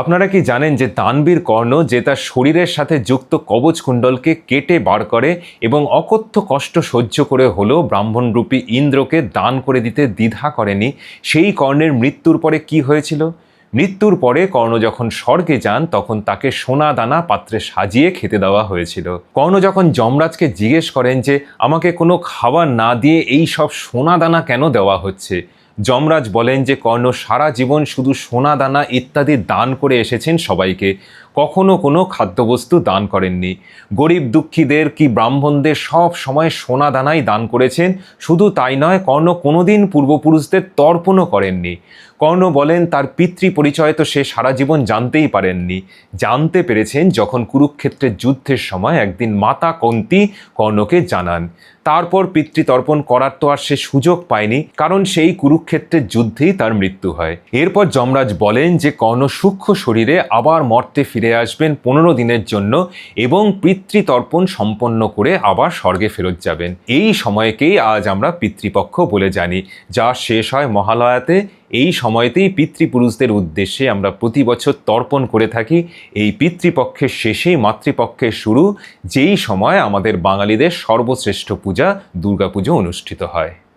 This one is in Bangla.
আপনারা কি জানেন যে দানবীর কর্ণ যে তার শরীরের সাথে যুক্ত কবচ কুণ্ডলকে কেটে বার করে এবং অকথ্য কষ্ট সহ্য করে হলেও ব্রাহ্মণরূপী ইন্দ্রকে দান করে দিতে দ্বিধা করেনি, সেই কর্ণের মৃত্যুর পরে কি হয়েছিল? মৃত্যুর পরে কর্ণ যখন স্বর্গে যান, তখন তাকে সোনা দানা পাত্রে সাজিয়ে খেতে দেওয়া হয়েছিল। কর্ণ যখন যমরাজকে জিজ্ঞেস করেন যে, আমাকে কোনো খাবার না দিয়ে এই সব সোনা দানা কেন দেওয়া হচ্ছে? যমরাজ বলেন যে কর্ণ সারা জীবন শুধু সোনা দানা ইত্যাদি দান করে এসেছেন সবাইকে। কখনো কোনো খাদ্যবস্তু দান করেননি। গরিব দুঃখীদের কি ব্রাহ্মণদের সব সময় সোনা দানাই দান করেছেন? শুধু তাই নয়, কর্ণ কোনোদিন পূর্বপুরুষদের তর্পণও করেননি। কর্ণ বলেন, তার পিতৃ পরিচয় তো সে সারা জীবন জানতেই পারেননি। জানতে পেরেছেন যখন কুরুক্ষেত্রের যুদ্ধের সময় একদিন মাতা কন্তি কর্ণকে জানান। তারপর পিতৃতর্পণ করার তো আর সে সুযোগ পায়নি, কারণ সেই কুরুক্ষেত্রের যুদ্ধেই তার মৃত্যু হয়। এরপর যমরাজ বলেন যে, কর্ণ সূক্ষ্ম শরীরে আবার মর্তে ফিরে আসবেন পনেরো দিনের জন্য এবং পিতৃতর্পণ সম্পন্ন করে আবার স্বর্গে ফেরত যাবেন। এই সময়কেই আজ আমরা পিতৃপক্ষ বলে জানি, যা শেষ হয় মহালয়াতে। এই সময়তেই পিতৃপুরুষদের উদ্দেশ্যে আমরা প্রতি বছর তর্পণ করে থাকি। এই পিতৃপক্ষের শেষেই মাতৃপক্ষের শুরু। যেই সময় আমাদের বাঙালিদের সর্বশ্রেষ্ঠ পূজা, দুর্গাপুজো অনুষ্ঠিত হয়।